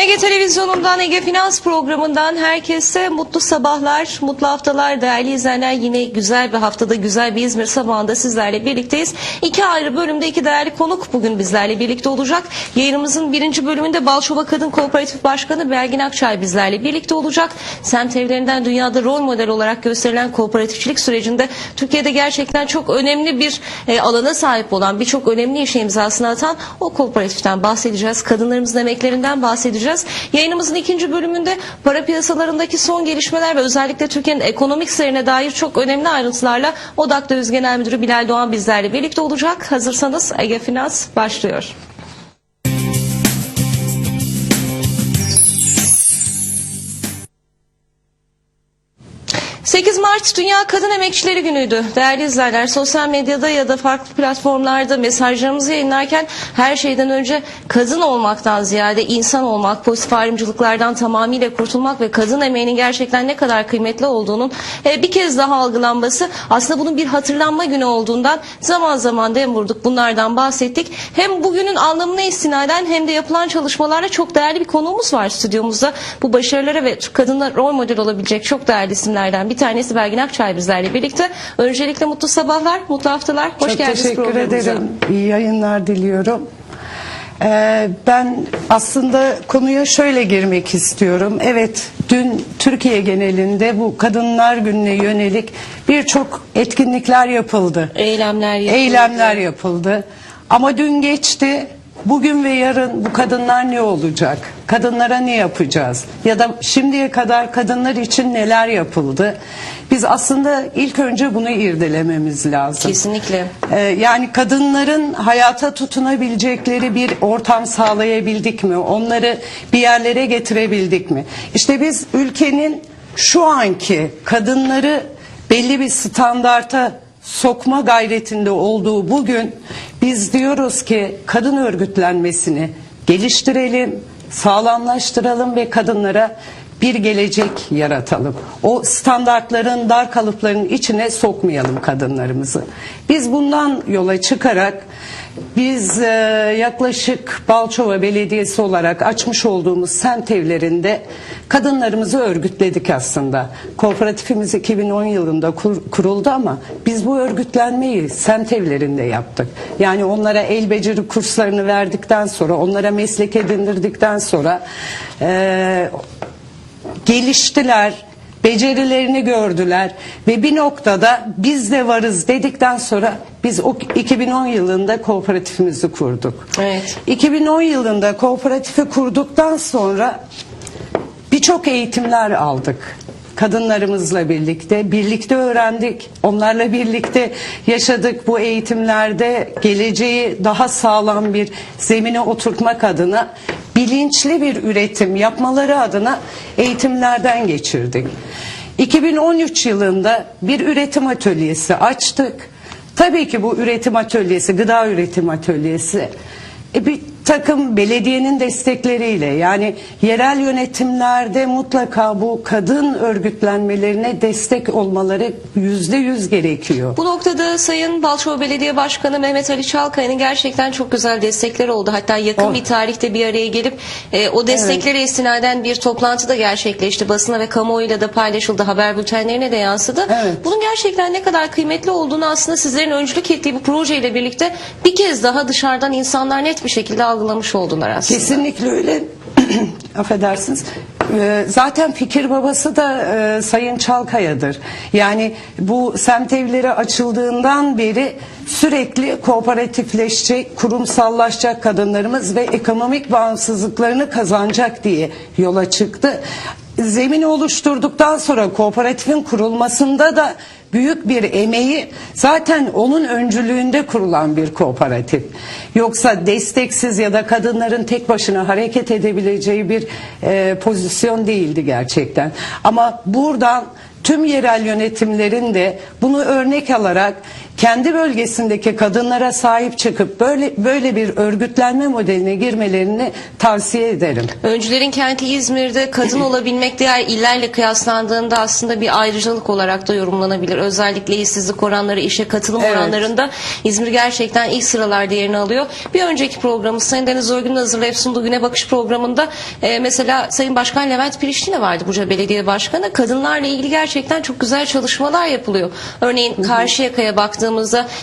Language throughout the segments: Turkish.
Ege Televizyonu'ndan Ege Finans programından herkese mutlu sabahlar, mutlu haftalar değerli izleyenler. Yine güzel bir haftada güzel bir İzmir sabahında sizlerle birlikteyiz. İki ayrı bölümde iki değerli konuk bugün bizlerle birlikte olacak. Yayınımızın birinci bölümünde Balçova Kadın Kooperatif Başkanı Belgin Akçay bizlerle birlikte olacak. Semt evlerinden dünyada rol model olarak gösterilen kooperatifçilik sürecinde Türkiye'de gerçekten çok önemli bir e, alana sahip olan birçok önemli işe imzasını atan o kooperatiften bahsedeceğiz. Kadınlarımızın emeklerinden bahsedeceğiz. Yayınımızın ikinci bölümünde para piyasalarındaki son gelişmeler ve özellikle Türkiye'nin ekonomik seyrine dair çok önemli ayrıntılarla Odak Döviz Genel Müdürü Bilal Doğan bizlerle birlikte olacak. Hazırsanız Ege Finans başlıyor. 8 Mart Dünya Kadın Emekçileri Günü'ydü. Değerli izleyenler sosyal medyada ya da farklı platformlarda mesajlarımızı yayınlarken her şeyden önce kadın olmaktan ziyade insan olmak, pozitif ayrımcılıklardan tamamıyla kurtulmak ve kadın emeğinin gerçekten ne kadar kıymetli olduğunun e, bir kez daha algılanması aslında bunun bir hatırlanma günü olduğundan zaman zaman dem vurduk bunlardan bahsettik. Hem bugünün anlamına istinaden hem de yapılan çalışmalarla çok değerli bir konuğumuz var stüdyomuzda. Bu başarılara ve kadınlar rol model olabilecek çok değerli isimlerden bir tanesi Belgin Akçay bizlerle birlikte. Öncelikle mutlu sabahlar, mutlu haftalar. Hoş Çok geldiniz teşekkür ederim. İyi yayınlar diliyorum. Ee, ben aslında konuya şöyle girmek istiyorum. Evet, dün Türkiye genelinde bu Kadınlar Günü'ne yönelik birçok etkinlikler yapıldı. Eylemler yapıldı. Eylemler yapıldı. Ama dün geçti. Bugün ve yarın bu kadınlar ne olacak? Kadınlara ne yapacağız? Ya da şimdiye kadar kadınlar için neler yapıldı? Biz aslında ilk önce bunu irdelememiz lazım. Kesinlikle. Ee, yani kadınların hayata tutunabilecekleri bir ortam sağlayabildik mi? Onları bir yerlere getirebildik mi? İşte biz ülkenin şu anki kadınları belli bir standarta sokma gayretinde olduğu bugün biz diyoruz ki kadın örgütlenmesini geliştirelim, sağlamlaştıralım ve kadınlara bir gelecek yaratalım. O standartların, dar kalıpların içine sokmayalım kadınlarımızı. Biz bundan yola çıkarak biz e, yaklaşık Balçova Belediyesi olarak açmış olduğumuz semt evlerinde kadınlarımızı örgütledik aslında. Kooperatifimiz 2010 yılında kur- kuruldu ama biz bu örgütlenmeyi semt evlerinde yaptık. Yani onlara el beceri kurslarını verdikten sonra, onlara meslek edindirdikten sonra e, geliştiler, becerilerini gördüler ve bir noktada biz de varız dedikten sonra biz o 2010 yılında kooperatifimizi kurduk. Evet. 2010 yılında kooperatifi kurduktan sonra birçok eğitimler aldık. Kadınlarımızla birlikte, birlikte öğrendik. Onlarla birlikte yaşadık bu eğitimlerde geleceği daha sağlam bir zemine oturtmak adına bilinçli bir üretim yapmaları adına eğitimlerden geçirdik. 2013 yılında bir üretim atölyesi açtık. Tabii ki bu üretim atölyesi, gıda üretim atölyesi e, bir takım belediyenin destekleriyle yani yerel yönetimlerde mutlaka bu kadın örgütlenmelerine destek olmaları yüzde yüz gerekiyor. Bu noktada Sayın Balçova Belediye Başkanı Mehmet Ali Çalkaya'nın gerçekten çok güzel destekleri oldu. Hatta yakın Oh. bir tarihte bir araya gelip e, o desteklere istinaden bir toplantı da gerçekleşti. Basına ve kamuoyuyla da paylaşıldı. Haber bültenlerine de yansıdı. Evet. Bunun gerçekten ne kadar kıymetli olduğunu aslında sizlerin öncülük ettiği bu projeyle birlikte bir kez daha dışarıdan insanlar net bir şekilde algılamış oldular aslında. Kesinlikle öyle. Affedersiniz. Ee, Zaten fikir babası da e, Sayın Çalkaya'dır. Yani bu semt evleri açıldığından beri sürekli kooperatifleşecek, kurumsallaşacak kadınlarımız ve ekonomik bağımsızlıklarını kazanacak diye yola çıktı. Zemini oluşturduktan sonra kooperatifin kurulmasında da büyük bir emeği zaten onun öncülüğünde kurulan bir kooperatif. Yoksa desteksiz ya da kadınların tek başına hareket edebileceği bir e, pozisyon değildi gerçekten. Ama buradan tüm yerel yönetimlerin de bunu örnek alarak kendi bölgesindeki kadınlara sahip çıkıp böyle böyle bir örgütlenme modeline girmelerini tavsiye ederim. Öncülerin kenti İzmir'de kadın olabilmek diğer illerle kıyaslandığında aslında bir ayrıcalık olarak da yorumlanabilir. Özellikle işsizlik oranları, işe katılım Evet. oranlarında İzmir gerçekten ilk sıralarda yerini alıyor. Bir önceki programımız Sayın Deniz Örgün'ün hazırlayıp sunduğu Güne Bakış programında e, mesela Sayın Başkan Levent Piriştine vardı Buca Belediye Başkanı. Kadınlarla ilgili gerçekten çok güzel çalışmalar yapılıyor. Örneğin Karşıyaka'ya baktığımızda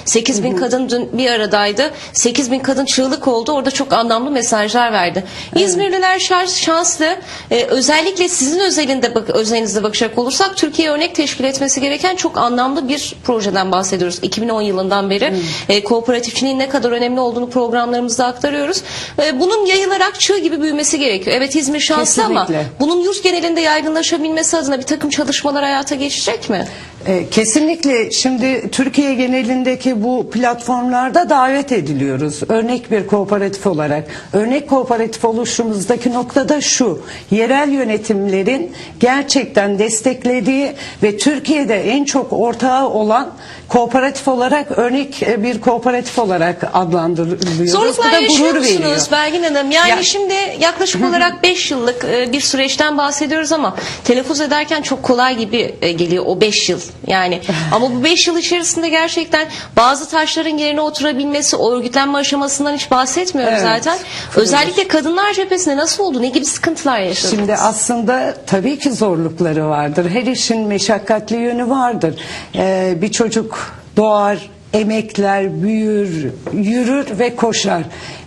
8 bin kadın dün bir aradaydı. 8 bin kadın çığlık oldu. Orada çok anlamlı mesajlar verdi. İzmirliler şans, şanslı. Ee, özellikle sizin özelinde bak, özelinizde bakacak olursak Türkiye örnek teşkil etmesi gereken çok anlamlı bir projeden bahsediyoruz. 2010 yılından beri e, kooperatifçiliğin ne kadar önemli olduğunu programlarımızda aktarıyoruz. E, bunun yayılarak çığ gibi büyümesi gerekiyor. Evet İzmir şanslı ama Kesinlikle. bunun yurt genelinde yaygınlaşabilmesi adına bir takım çalışmalar hayata geçecek mi? E, Kesinlikle şimdi Türkiye genelindeki bu platformlarda davet ediliyoruz. Örnek bir kooperatif olarak. Örnek kooperatif oluşumuzdaki nokta da şu. Yerel yönetimlerin gerçekten desteklediği ve Türkiye'de en çok ortağı olan kooperatif olarak örnek e, bir kooperatif olarak adlandırılıyoruz. Bu Zorluklar da yaşıyor gurur musunuz veriyor. Belgin Hanım? Yani Ya- şimdi yaklaşık olarak 5 yıllık e, bir süreçten bahsediyoruz ama telaffuz ederken çok kolay gibi geliyor o 5 yıl. Yani ama bu 5 yıl içerisinde gerçekten bazı taşların yerine oturabilmesi, o örgütlenme aşamasından hiç bahsetmiyoruz Evet. zaten. Özellikle kadınlar cephesinde nasıl oldu? Ne gibi sıkıntılar yaşadınız? Şimdi aslında tabii ki zorlukları vardır. Her işin meşakkatli yönü vardır. Ee, bir çocuk doğar, emekler, büyür, yürür ve koşar.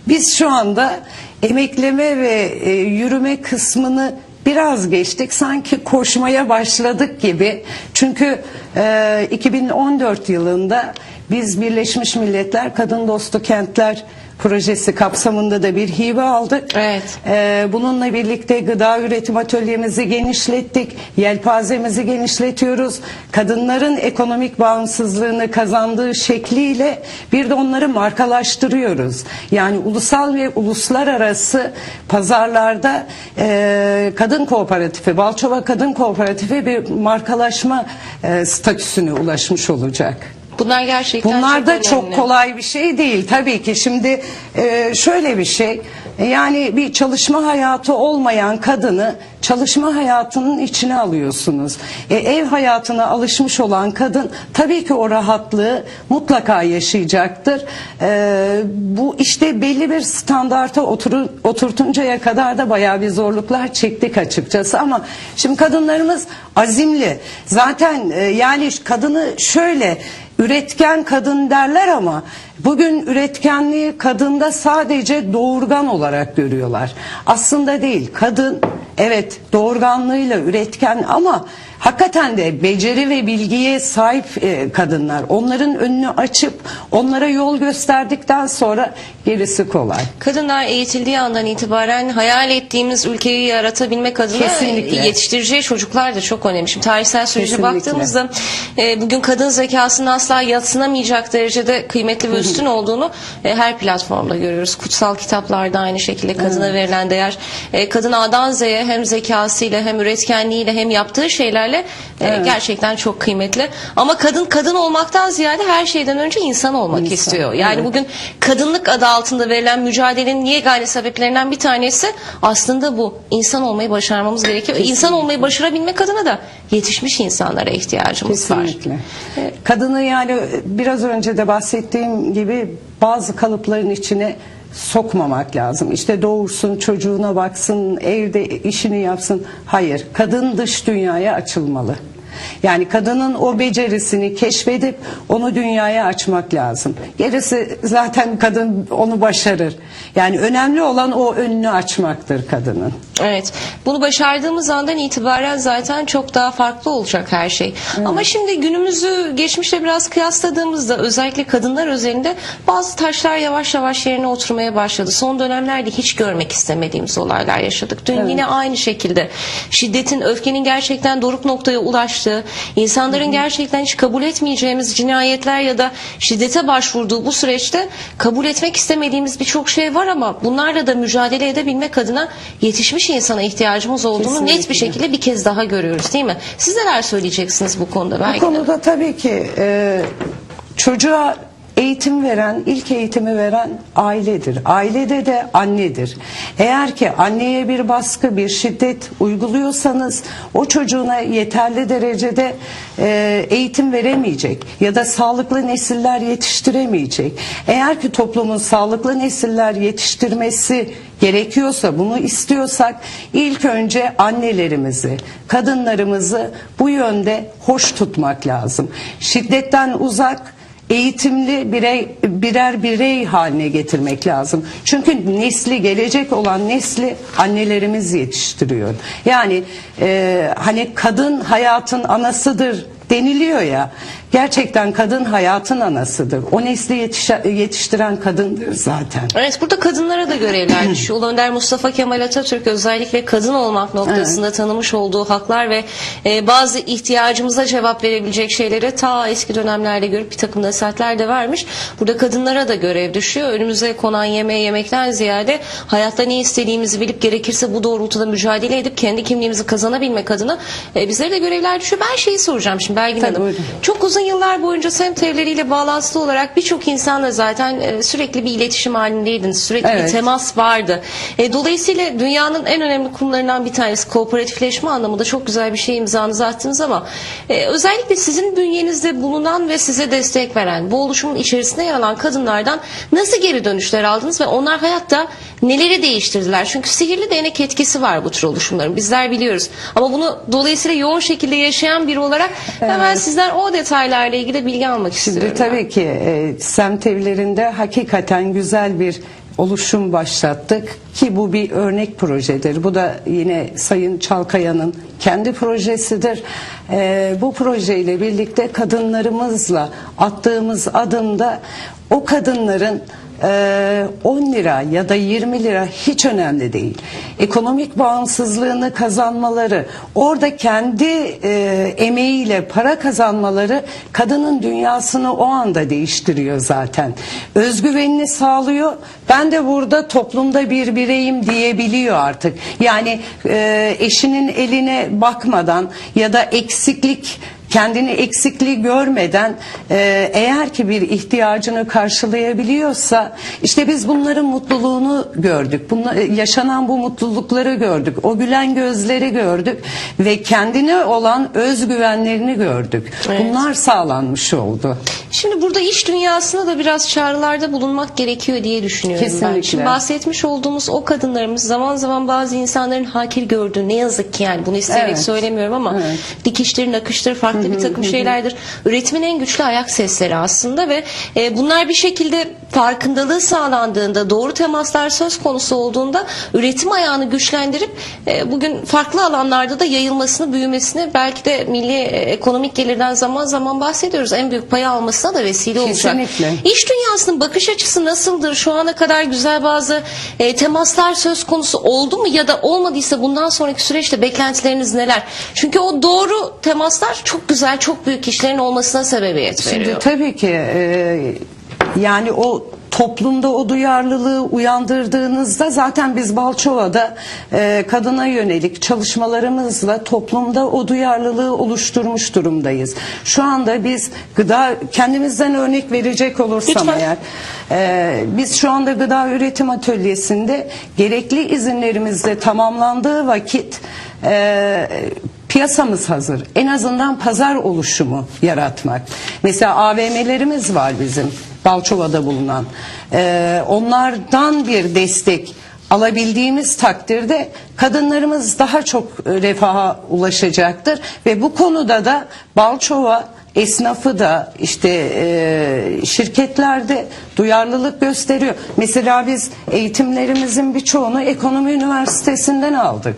Biz şu anda emekleme ve e, yürüme kısmını biraz geçtik. Sanki koşmaya başladık gibi. Çünkü e, 2014 yılında biz Birleşmiş Milletler Kadın Dostu Kentler projesi kapsamında da bir hibe aldık. Evet. Ee, bununla birlikte gıda üretim atölyemizi genişlettik, yelpazemizi genişletiyoruz. Kadınların ekonomik bağımsızlığını kazandığı şekliyle bir de onları markalaştırıyoruz. Yani ulusal ve uluslararası pazarlarda e, kadın kooperatifi, Balçova Kadın Kooperatifi bir markalaşma e, statüsüne ulaşmış olacak. Bunlar gerçekten Bunlar da çok önemli. kolay bir şey değil tabii ki. Şimdi e, şöyle bir şey yani bir çalışma hayatı olmayan kadını çalışma hayatının içine alıyorsunuz. E, ev hayatına alışmış olan kadın tabii ki o rahatlığı mutlaka yaşayacaktır. E, bu işte belli bir standarta oturu, oturtuncaya kadar da bayağı bir zorluklar çektik açıkçası ama şimdi kadınlarımız azimli. Zaten e, yani kadını şöyle üretken kadın derler ama bugün üretkenliği kadında sadece doğurgan olarak görüyorlar. Aslında değil. Kadın evet doğurganlığıyla üretken ama hakikaten de beceri ve bilgiye sahip e, kadınlar. Onların önünü açıp onlara yol gösterdikten sonra gerisi kolay. Kadınlar eğitildiği andan itibaren hayal ettiğimiz ülkeyi yaratabilmek adına Kesinlikle. yetiştireceği çocuklar da çok önemli. Şimdi tarihsel sürece Kesinlikle. baktığımızda e, bugün kadın zekasının asla yatsınamayacak derecede kıymetli ve üstün olduğunu e, her platformda görüyoruz. Kutsal kitaplarda aynı şekilde kadına verilen değer. E, kadın A'dan Z'ye hem zekasıyla hem üretkenliğiyle hem yaptığı şeylerle e, gerçekten çok kıymetli. Ama kadın kadın olmaktan ziyade her şeyden önce insan olmak İnsan, istiyor. Yani evet. bugün kadınlık adı altında verilen mücadelenin yegane sebeplerinden bir tanesi aslında bu. İnsan olmayı başarmamız gerekiyor. İnsan olmayı başarabilmek adına da yetişmiş insanlara ihtiyacımız var. Kesinlikle. Kadını yani biraz önce de bahsettiğim gibi bazı kalıpların içine sokmamak lazım. İşte doğursun, çocuğuna baksın, evde işini yapsın. Hayır, kadın dış dünyaya açılmalı. Yani kadının o becerisini keşfedip onu dünyaya açmak lazım. Gerisi zaten kadın onu başarır. Yani önemli olan o önünü açmaktır kadının. Evet. Bunu başardığımız andan itibaren zaten çok daha farklı olacak her şey. Ama şimdi günümüzü geçmişle biraz kıyasladığımızda özellikle kadınlar özelinde bazı taşlar yavaş yavaş yerine oturmaya başladı. Son dönemlerde hiç görmek istemediğimiz olaylar yaşadık. Dün yine aynı şekilde şiddetin, öfkenin gerçekten doruk noktaya ulaştığı, insanların gerçekten hiç kabul etmeyeceğimiz cinayetler ya da şiddete başvurduğu bu süreçte kabul etmek istemediğimiz birçok şey var ama bunlarla da mücadele edebilmek adına yetişmiş insana ihtiyacımız olduğunu net bir Kesinlikle. şekilde bir kez daha görüyoruz değil mi? Siz neler söyleyeceksiniz bu konuda Bu belki de? konuda tabii ki e, çocuğa eğitim veren, ilk eğitimi veren ailedir. Ailede de annedir. Eğer ki anneye bir baskı, bir şiddet uyguluyorsanız o çocuğuna yeterli derecede e, eğitim veremeyecek ya da sağlıklı nesiller yetiştiremeyecek. Eğer ki toplumun sağlıklı nesiller yetiştirmesi gerekiyorsa, bunu istiyorsak ilk önce annelerimizi, kadınlarımızı bu yönde hoş tutmak lazım. Şiddetten uzak, eğitimli birey birer birey haline getirmek lazım. Çünkü nesli gelecek olan nesli annelerimiz yetiştiriyor. Yani e, hani kadın hayatın anasıdır deniliyor ya. Gerçekten kadın hayatın anasıdır. O nesli yetişe- yetiştiren kadındır zaten. Evet burada kadınlara da görevler düşüyor. Ulu Önder Mustafa Kemal Atatürk özellikle kadın olmak noktasında tanımış olduğu haklar ve e, bazı ihtiyacımıza cevap verebilecek şeyleri ta eski dönemlerde görüp bir takım nasihatler de vermiş. Burada kadınlara da görev düşüyor. Önümüze konan yemeğe yemekten ziyade hayatta ne istediğimizi bilip gerekirse bu doğrultuda mücadele edip kendi kimliğimizi kazanabilmek adına e, bizlere de görevler düşüyor. Ben şeyi soracağım şimdi Belgin Tabii, Hanım. buyurun. Çok uzun yıllar boyunca semt evleriyle bağlantılı olarak birçok insanla zaten e, sürekli bir iletişim halindeydiniz. Sürekli bir Evet. temas vardı. E, dolayısıyla dünyanın en önemli kurumlarından bir tanesi kooperatifleşme anlamında çok güzel bir şey imzanızı attınız ama e, özellikle sizin bünyenizde bulunan ve size destek veren bu oluşumun içerisinde yer alan kadınlardan nasıl geri dönüşler aldınız ve onlar hayatta neleri değiştirdiler? Çünkü sihirli değnek etkisi var bu tür oluşumların. Bizler biliyoruz. Ama bunu dolayısıyla yoğun şekilde yaşayan biri olarak hemen sizden o detaylarla ilgili bilgi almak istiyorum. Şimdi tabii ki e, semt evlerinde hakikaten güzel bir oluşum başlattık ki bu bir örnek projedir. Bu da yine Sayın Çalkaya'nın kendi projesidir. E, bu projeyle birlikte kadınlarımızla attığımız adımda o kadınların e, 10 lira ya da 20 lira hiç önemli değil. Ekonomik bağımsızlığını kazanmaları, orada kendi e, emeğiyle para kazanmaları kadının dünyasını o anda değiştiriyor zaten. Özgüvenini sağlıyor. Ben de burada toplumda bir bireyim diyebiliyor artık. Yani e, eşinin eline bakmadan ya da eksiklik kendini eksikliği görmeden e, eğer ki bir ihtiyacını karşılayabiliyorsa işte biz bunların mutluluğunu gördük. Bunla, e, yaşanan bu mutlulukları gördük. O gülen gözleri gördük ve kendine olan özgüvenlerini gördük. Evet. Bunlar sağlanmış oldu. Şimdi burada iş dünyasına da biraz çağrılarda bulunmak gerekiyor diye düşünüyorum ben. Kesinlikle. Şimdi bahsetmiş olduğumuz o kadınlarımız zaman zaman bazı insanların hakir gördüğü ne yazık ki yani bunu isteyerek Evet. söylemiyorum ama Evet. dikiştir, nakıştır, farklı bir takım şeylerdir. Üretimin en güçlü ayak sesleri aslında ve e, bunlar bir şekilde farkındalığı sağlandığında, doğru temaslar söz konusu olduğunda üretim ayağını güçlendirip e, bugün farklı alanlarda da yayılmasını, büyümesini belki de milli e, ekonomik gelirden zaman zaman bahsediyoruz. En büyük payı almasına da vesile olacak. Kesinlikle. İş dünyasının bakış açısı nasıldır? Şu ana kadar güzel bazı e, temaslar söz konusu oldu mu ya da olmadıysa bundan sonraki süreçte beklentileriniz neler? Çünkü o doğru temaslar çok güzel, çok büyük işlerin olmasına sebebiyet Şimdi veriyor. tabii ki e, yani o toplumda o duyarlılığı uyandırdığınızda zaten biz Balçova'da e, kadına yönelik çalışmalarımızla toplumda o duyarlılığı oluşturmuş durumdayız. Şu anda biz gıda kendimizden örnek verecek olursam Lütfen. eğer e, biz şu anda gıda üretim atölyesinde gerekli izinlerimizde tamamlandığı vakit e, piyasamız hazır. En azından pazar oluşumu yaratmak. Mesela AVM'lerimiz var bizim Balçova'da bulunan. Ee, onlardan bir destek alabildiğimiz takdirde kadınlarımız daha çok refaha ulaşacaktır ve bu konuda da Balçova esnafı da işte e, şirketlerde duyarlılık gösteriyor. Mesela biz eğitimlerimizin birçoğunu ekonomi üniversitesinden aldık.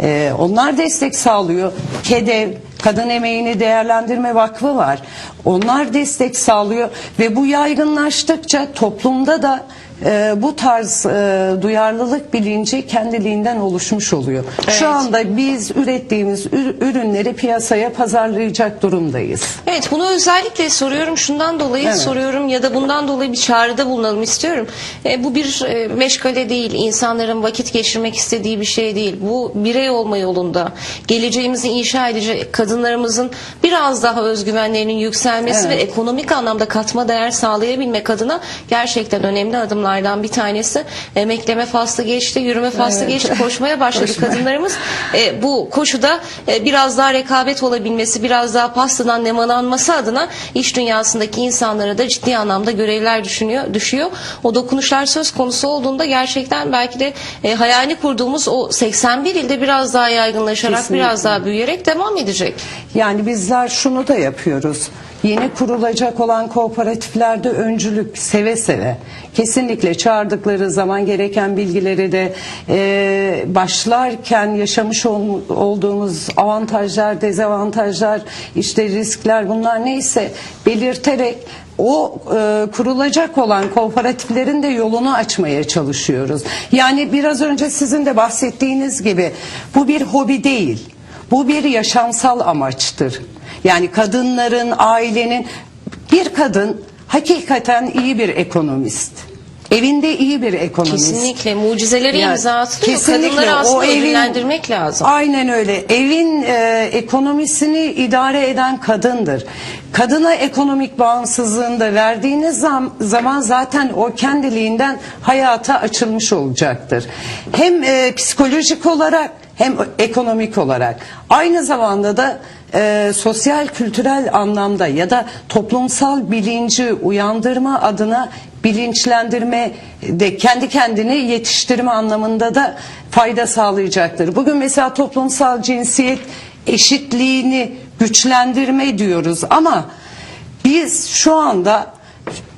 Ee, onlar destek sağlıyor. KEDEV, Kadın Emeğini Değerlendirme Vakfı var. Onlar destek sağlıyor ve bu yaygınlaştıkça toplumda da e, bu tarz e, duyarlılık bilinci kendiliğinden oluşmuş oluyor. Evet. Şu anda biz ürettiğimiz ür- ürünleri piyasaya pazarlayacak durumdayız. Evet bunu özellikle soruyorum şundan dolayı Evet. soruyorum ya da bundan dolayı bir çağrıda bulunalım istiyorum. E, bu bir e, meşgale değil insanların vakit geçirmek istediği bir şey değil. Bu birey olma yolunda geleceğimizi inşa edecek kadınlarımızın biraz daha özgüvenlerinin yükselmesi Evet. ve ekonomik anlamda katma değer sağlayabilmek adına gerçekten önemli adımlardan bir tanesi. Emekleme faslı geçti, yürüme faslı Evet. geçti, koşmaya başladı Koşma. kadınlarımız. E, bu koşuda e, biraz daha rekabet olabilmesi, biraz daha pastadan nemalanması adına iş dünyasındaki insanlara da ciddi anlamda görevler düşünüyor, düşüyor. O dokunuşlar söz konusu olduğunda gerçekten belki de e, hayali kurduğumuz o 81 ilde biraz daha yaygınlaşarak, Kesinlikle. biraz daha büyüyerek devam edecek. Yani bizler şunu da yapıyoruz. Yeni kurulacak olan kooperatiflerde öncülük seve seve kesinlikle çağırdıkları zaman gereken bilgileri de e, başlarken yaşamış ol- olduğumuz avantajlar, dezavantajlar, işte riskler bunlar neyse belirterek o e, kurulacak olan kooperatiflerin de yolunu açmaya çalışıyoruz. Yani biraz önce sizin de bahsettiğiniz gibi bu bir hobi değil. Bu bir yaşamsal amaçtır. Yani kadınların, ailenin bir kadın hakikaten iyi bir ekonomist. Evinde iyi bir ekonomist. Kesinlikle mucizelere Yani imza atılıyor. kesinlikle Kadınları o aslında evin- ödüllendirmek lazım. Aynen öyle. Evin e, ekonomisini idare eden kadındır. Kadına ekonomik bağımsızlığını da verdiğiniz zam- zaman zaten o kendiliğinden hayata açılmış olacaktır. Hem e, psikolojik olarak hem ekonomik olarak. Aynı zamanda da e, sosyal kültürel anlamda ya da toplumsal bilinci uyandırma adına bilinçlendirme de kendi kendini yetiştirme anlamında da fayda sağlayacaktır. Bugün mesela toplumsal cinsiyet eşitliğini güçlendirme diyoruz ama biz şu anda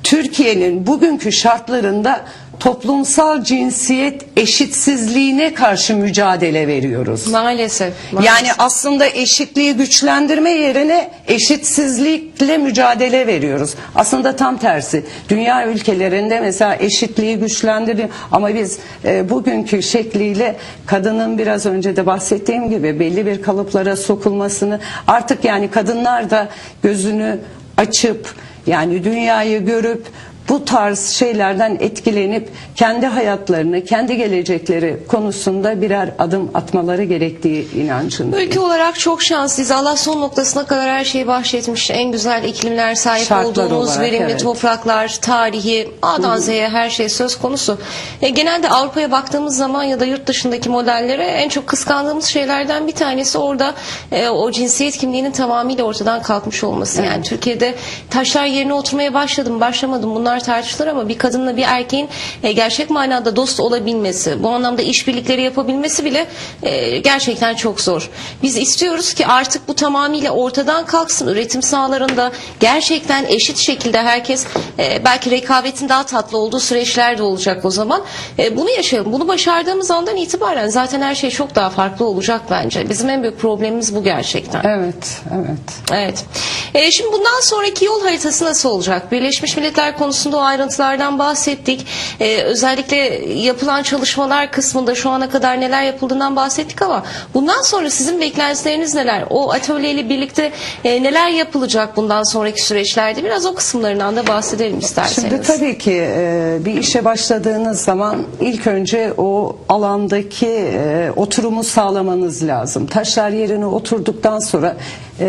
Türkiye'nin bugünkü şartlarında toplumsal cinsiyet eşitsizliğine karşı mücadele veriyoruz. Maalesef. maalesef. Yani aslında eşitliği güçlendirme yerine eşitsizlikle mücadele veriyoruz. Aslında tam tersi. Dünya ülkelerinde mesela eşitliği güçlendiriyor ama biz e, bugünkü şekliyle kadının biraz önce de bahsettiğim gibi belli bir kalıplara sokulmasını artık yani kadınlar da gözünü açıp yani dünyayı görüp bu tarz şeylerden etkilenip kendi hayatlarını, kendi gelecekleri konusunda birer adım atmaları gerektiği inancındayım. Ülke olarak çok şanslıyız. Allah son noktasına kadar her şeyi bahşetmiş. En güzel iklimler sahip Şartlar olduğumuz olarak, verimli evet. topraklar, tarihi, A'dan Z'ye her şey söz konusu. E, genelde Avrupa'ya baktığımız zaman ya da yurt dışındaki modellere en çok kıskandığımız şeylerden bir tanesi orada e, o cinsiyet kimliğinin tamamıyla ortadan kalkmış olması. Yani Türkiye'de taşlar yerine oturmaya başladım, başlamadım bunlar tartışılır ama bir kadınla bir erkeğin e, gerçek manada dost olabilmesi, bu anlamda işbirlikleri yapabilmesi bile e, gerçekten çok zor. Biz istiyoruz ki artık bu tamamıyla ortadan kalksın. Üretim sahalarında gerçekten eşit şekilde herkes e, belki rekabetin daha tatlı olduğu süreçler de olacak o zaman. E, bunu yaşayalım. Bunu başardığımız andan itibaren zaten her şey çok daha farklı olacak bence. Bizim en büyük problemimiz bu gerçekten. Evet, evet. Evet. Ee, şimdi bundan sonraki yol haritası nasıl olacak? Birleşmiş Milletler konusunda o ayrıntılardan bahsettik. Ee, özellikle yapılan çalışmalar kısmında şu ana kadar neler yapıldığından bahsettik ama bundan sonra sizin beklentileriniz neler? O atölyeyle birlikte e, neler yapılacak bundan sonraki süreçlerde? Biraz o kısımlarından da bahsedelim isterseniz. Şimdi tabii ki e, bir işe başladığınız zaman ilk önce o alandaki e, oturumu sağlamanız lazım. Taşlar yerine oturduktan sonra e,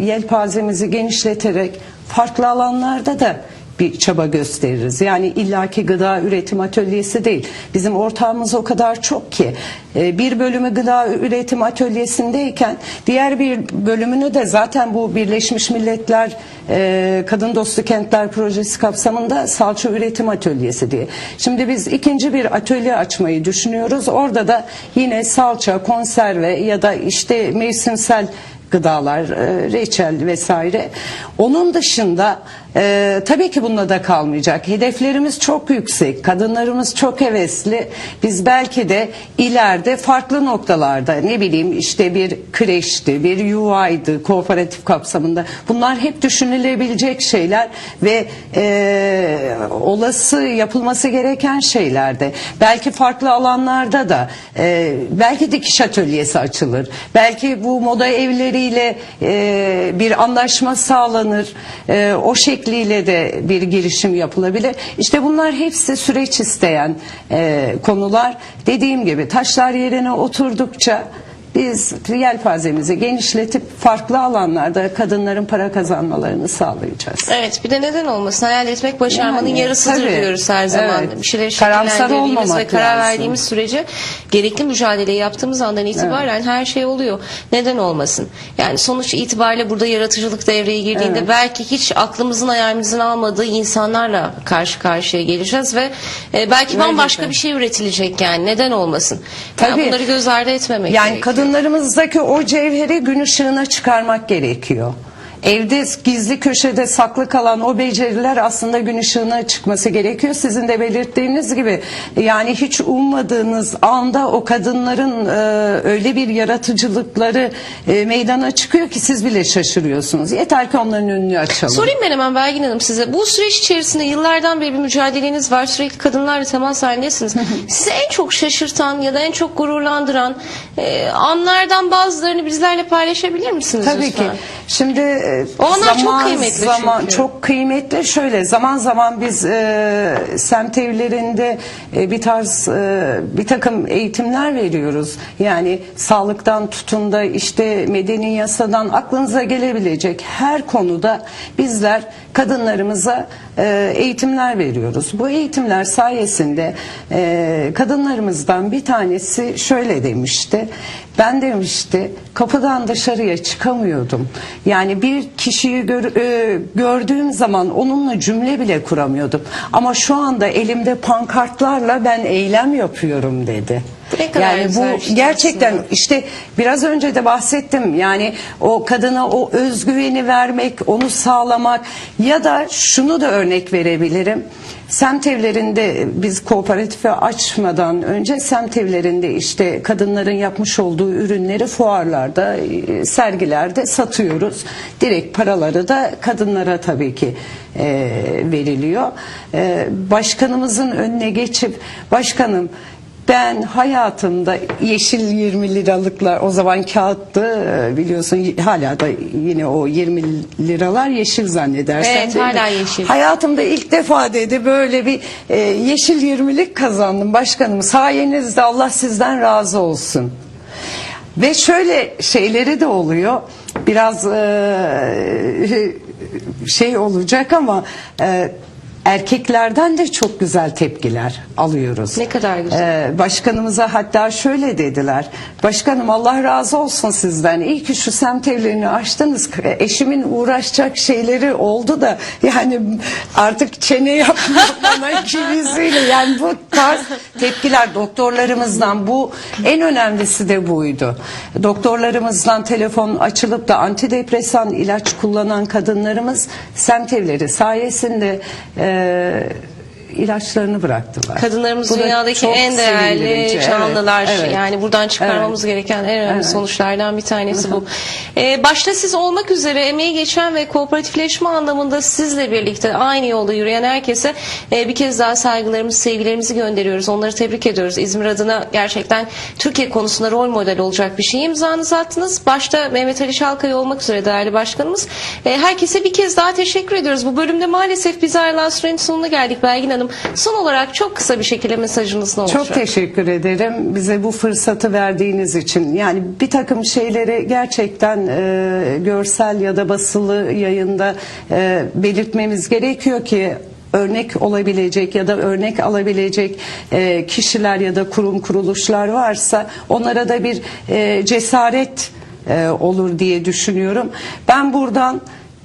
yelpazemizi genişleterek farklı alanlarda da bir çaba gösteririz. Yani illaki gıda üretim atölyesi değil. Bizim ortağımız o kadar çok ki e, bir bölümü gıda üretim atölyesindeyken diğer bir bölümünü de zaten bu Birleşmiş Milletler e, Kadın Dostu Kentler Projesi kapsamında salça üretim atölyesi diye. Şimdi biz ikinci bir atölye açmayı düşünüyoruz. Orada da yine salça, konserve ya da işte mevsimsel gıdalar, e, reçel vesaire. Onun dışında Ee, tabii ki bununla da kalmayacak. Hedeflerimiz çok yüksek. Kadınlarımız çok hevesli. Biz belki de ileride farklı noktalarda ne bileyim işte bir kreşti, bir yuvaydı kooperatif kapsamında. Bunlar hep düşünülebilecek şeyler ve e, olası yapılması gereken şeylerdi. Belki farklı alanlarda da e, belki dikiş atölyesi açılır. Belki bu moda evleriyle e, bir anlaşma sağlanır. E, o şekliyle de bir girişim yapılabilir. İşte bunlar hepsi süreç isteyen e, konular. Dediğim gibi taşlar yerine oturdukça biz yelpazemizi genişletip farklı alanlarda kadınların para kazanmalarını sağlayacağız. Evet bir de neden olmasın hayal etmek başarmanın Yani, yarısıdır tabii. diyoruz her zaman. Evet. Bir şeyleri şekillendirdiğimiz ve karar lazım. verdiğimiz sürece gerekli mücadeleyi yaptığımız andan itibaren her şey oluyor. Neden olmasın? Yani sonuç itibariyle burada yaratıcılık devreye girdiğinde Evet. belki hiç aklımızın hayalımızın almadığı insanlarla karşı karşıya geleceğiz ve e, belki bambaşka bir şey üretilecek yani neden olmasın? Yani Tabii. bunları göz ardı etmemek Yani gerekiyor. Kadınlarımızdaki o cevheri gün ışığına çıkarmak gerekiyor. Evde gizli köşede saklı kalan o beceriler aslında gün ışığına çıkması gerekiyor. Sizin de belirttiğiniz gibi yani hiç ummadığınız anda o kadınların e, öyle bir yaratıcılıkları e, meydana çıkıyor ki siz bile şaşırıyorsunuz. Yeter ki onların önünü açalım. Sorayım ben hemen Belgin Hanım size. Bu süreç içerisinde yıllardan beri bir mücadeleniz var. Sürekli kadınlarla temas halindesiniz. Sizi en çok şaşırtan ya da en çok gururlandıran e, anlardan bazılarını bizlerle paylaşabilir misiniz Tabii lütfen? ki. Şimdi e, O anlar çok kıymetli zaman, çünkü. Çok kıymetli. Şöyle zaman zaman biz e, semt evlerinde e, bir tarz e, bir takım eğitimler veriyoruz. Yani sağlıktan tutun da işte medeni yasadan aklınıza gelebilecek her konuda bizler kadınlarımıza e, eğitimler veriyoruz. Bu eğitimler sayesinde e, kadınlarımızdan bir tanesi şöyle demişti. Ben demişti kapıdan dışarıya çıkamıyordum. Yani bir kişiyi gör- e, gördüğüm zaman onunla cümle bile kuramıyordum. Ama şu anda elimde pankartlarla ben eylem yapıyorum dedi. Bu ne kadar yani bu şey gerçekten aslında. işte biraz önce de bahsettim yani o kadına o özgüveni vermek, onu sağlamak ya da şunu da örnek verebilirim. Semt evlerinde biz kooperatifi açmadan önce semt evlerinde işte kadınların yapmış olduğu ürünleri fuarlarda, e, sergilerde satıyoruz. Direkt paraları da kadınlara tabii ki e, veriliyor. E, başkanımızın önüne geçip başkanım ben hayatımda yeşil 20 liralıklar o zaman kağıttı biliyorsun hala da yine o 20 liralar yeşil zannedersen. Evet, hala yeşil. Hayatımda ilk defa dedi böyle bir e, yeşil 20'lik kazandım başkanım sayenizde Allah sizden razı olsun. Ve şöyle şeyleri de oluyor biraz e, şey olacak ama e, erkeklerden de çok güzel tepkiler alıyoruz. Ne kadar güzel. Ee, başkanımıza hatta şöyle dediler. Başkanım Allah razı olsun sizden. İyi ki şu semt evlerini açtınız. Eşimin uğraşacak şeyleri oldu da yani artık çene yapmıyor bana. Yani bu tarz tepkiler doktorlarımızdan bu en önemlisi de buydu. Doktorlarımızdan telefon açılıp da antidepresan ilaç kullanan kadınlarımız semt evleri sayesinde e, uh, ilaçlarını bıraktılar. Kadınlarımız Bu da dünyadaki en değerli canlılar. Evet, evet. Yani buradan çıkarmamız Evet. gereken en önemli Evet. sonuçlardan bir tanesi bu. Ee, başta siz olmak üzere emeği geçen ve kooperatifleşme anlamında sizle birlikte aynı yolda yürüyen herkese e, bir kez daha saygılarımızı, sevgilerimizi gönderiyoruz. Onları tebrik ediyoruz. İzmir adına gerçekten Türkiye konusunda rol model olacak bir şey imzanızı attınız. Başta Mehmet Ali Şalkaya olmak üzere değerli başkanımız. E, herkese bir kez daha teşekkür ediyoruz. Bu bölümde maalesef biz ayrılan sürenin sonuna geldik Belgin Hanım. Son olarak çok kısa bir şekilde mesajınız ne olacak? Çok teşekkür ederim bize bu fırsatı verdiğiniz için. Yani bir takım şeyleri gerçekten e, görsel ya da basılı yayında e, belirtmemiz gerekiyor ki örnek olabilecek ya da örnek alabilecek e, kişiler ya da kurum kuruluşlar varsa onlara da bir e, cesaret e, olur diye düşünüyorum. Ben buradan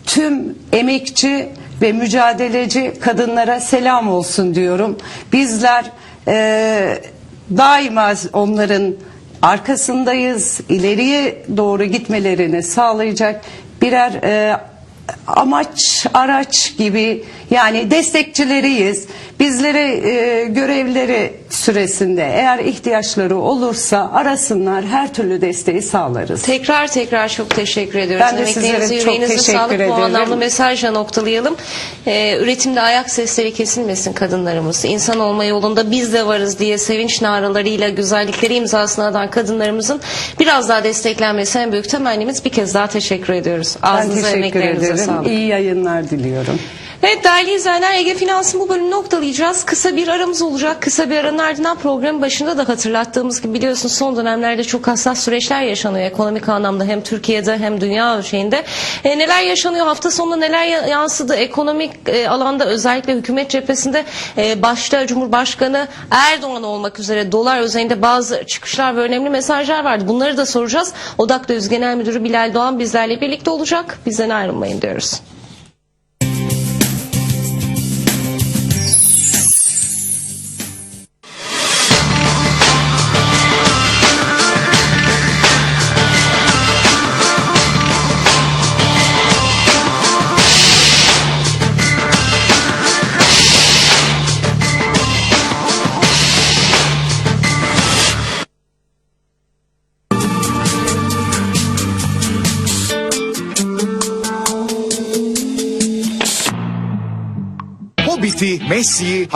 tüm emekçi ve mücadeleci kadınlara selam olsun diyorum. Bizler e, daima onların arkasındayız. İleriye doğru gitmelerini sağlayacak birer e, amaç, araç gibi yani destekçileriyiz. Bizlere e, görevleri süresinde eğer ihtiyaçları olursa arasınlar her türlü desteği sağlarız. Tekrar tekrar çok teşekkür ediyoruz. Ben de sizlere çok teşekkür sağlık. Bu ederim. anlamda mesajla noktalayalım. Ee, üretimde ayak sesleri kesilmesin kadınlarımız. İnsan olma yolunda biz de varız diye sevinç naralarıyla güzellikleri imzasına atan kadınlarımızın biraz daha desteklenmesi en büyük temennimiz. Bir kez daha teşekkür ediyoruz. Ben Ağzınıza teşekkür emeklerinize ederim. Sağlık. İyi yayınlar diliyorum. Evet değerli izleyenler Ege Finans'ın bu bölümünü noktalayacağız. Kısa bir aramız olacak. Kısa bir aranın ardından programın başında da hatırlattığımız gibi biliyorsunuz son dönemlerde çok hassas süreçler yaşanıyor. Ekonomik anlamda hem Türkiye'de hem dünya ölçeğinde. E, neler yaşanıyor? Hafta sonunda neler ya- yansıdı? Ekonomik e, alanda özellikle hükümet cephesinde e, başta Cumhurbaşkanı Erdoğan olmak üzere dolar özelinde bazı çıkışlar ve önemli mesajlar vardı. Bunları da soracağız. Odak Döviz Genel Müdürü Bilal Doğan bizlerle birlikte olacak. Bizden ayrılmayın diyoruz. Messi.